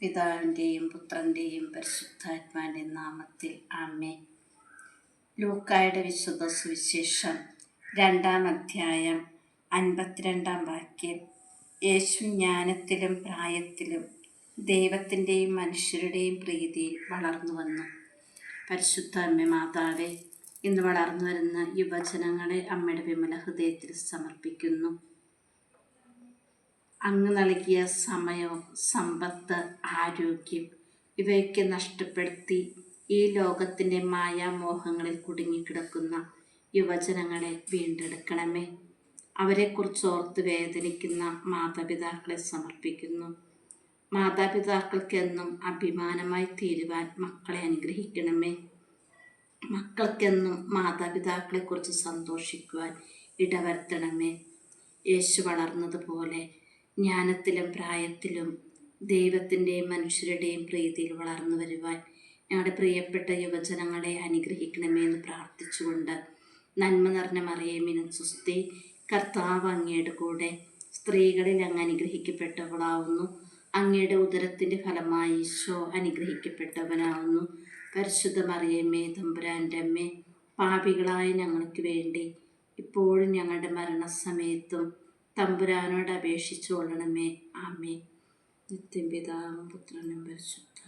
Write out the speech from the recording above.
പിതാവിന്റെയും പുത്രന്റെയും പരിശുദ്ധാത്മാന്റെ നാമത്തിൽ ആമേ ലൂക്കായുടെ വിശുദ്ധ സുവിശേഷം രണ്ടാം അധ്യായം അൻപത്തിരണ്ടാം വാക്യം. യേശു ജ്ഞാനത്തിലും പ്രായത്തിലും ദൈവത്തിന്റെയും മനുഷ്യരുടെയും പ്രീതിയിൽ വളർന്നു വന്നു. പരിശുദ്ധ അമ്മ മാതാവെ ഇന്ന് വളർന്നു വരുന്ന യുവജനങ്ങളെ അമ്മയുടെ വിമല ഹൃദയത്തിൽ സമർപ്പിക്കുന്നു. അങ്ങ് നൽകിയ സമയവും സമ്പത്ത് ആരോഗ്യം ഇവയൊക്കെ നഷ്ടപ്പെടുത്തി ഈ ലോകത്തിന്റെ മായാമോഹങ്ങളിൽ കുടുങ്ങിക്കിടക്കുന്ന യുവജനങ്ങളെ വീണ്ടെടുക്കണമേ. അവരെക്കുറിച്ച് ഓർത്ത് വേദനിക്കുന്ന മാതാപിതാക്കളെ സമർപ്പിക്കുന്നു. മാതാപിതാക്കൾക്കെന്നും അഭിമാനമായി തീരുവാൻ മക്കളെ അനുഗ്രഹിക്കണമേ. മക്കൾക്കെന്നും മാതാപിതാക്കളെക്കുറിച്ച് സന്തോഷിക്കുവാൻ ഇടവരുത്തണമേ. യേശു വളർന്നതുപോലെ ജ്ഞാനത്തിലും പ്രായത്തിലും ദൈവത്തിന്റെയും മനുഷ്യരുടെയും പ്രീതിയിൽ വളർന്നു വരുവാൻ ഞങ്ങളുടെ പ്രിയപ്പെട്ട യുവജനങ്ങളെ അനുഗ്രഹിക്കണമേ എന്ന് പ്രാർത്ഥിച്ചുകൊണ്ട് നന്മ നിറഞ്ഞ മറിയേമിനും സുസ്തി കർത്താവ് അങ്ങയുടെ കൂടെ സ്ത്രീകളിൽ അങ്ങ് അനുഗ്രഹിക്കപ്പെട്ടവളാവുന്നു. അങ്ങയുടെ ഉദരത്തിന്റെ ഫലമായി ഈശോ അനുഗ്രഹിക്കപ്പെട്ടവനാവുന്നു. പരിശുദ്ധ മറിയമ്മേ തമ്പുരാന്റെ അമ്മേ പാപികളായ ഞങ്ങൾക്ക് വേണ്ടി ഇപ്പോഴും ഞങ്ങളുടെ മരണസമയത്തും തമ്പുരാനോട് അപേക്ഷിച്ചു കൊള്ളണമേ. ആമേ നിത്യം പിതാവും പുത്രനും പരിശുദ്ധ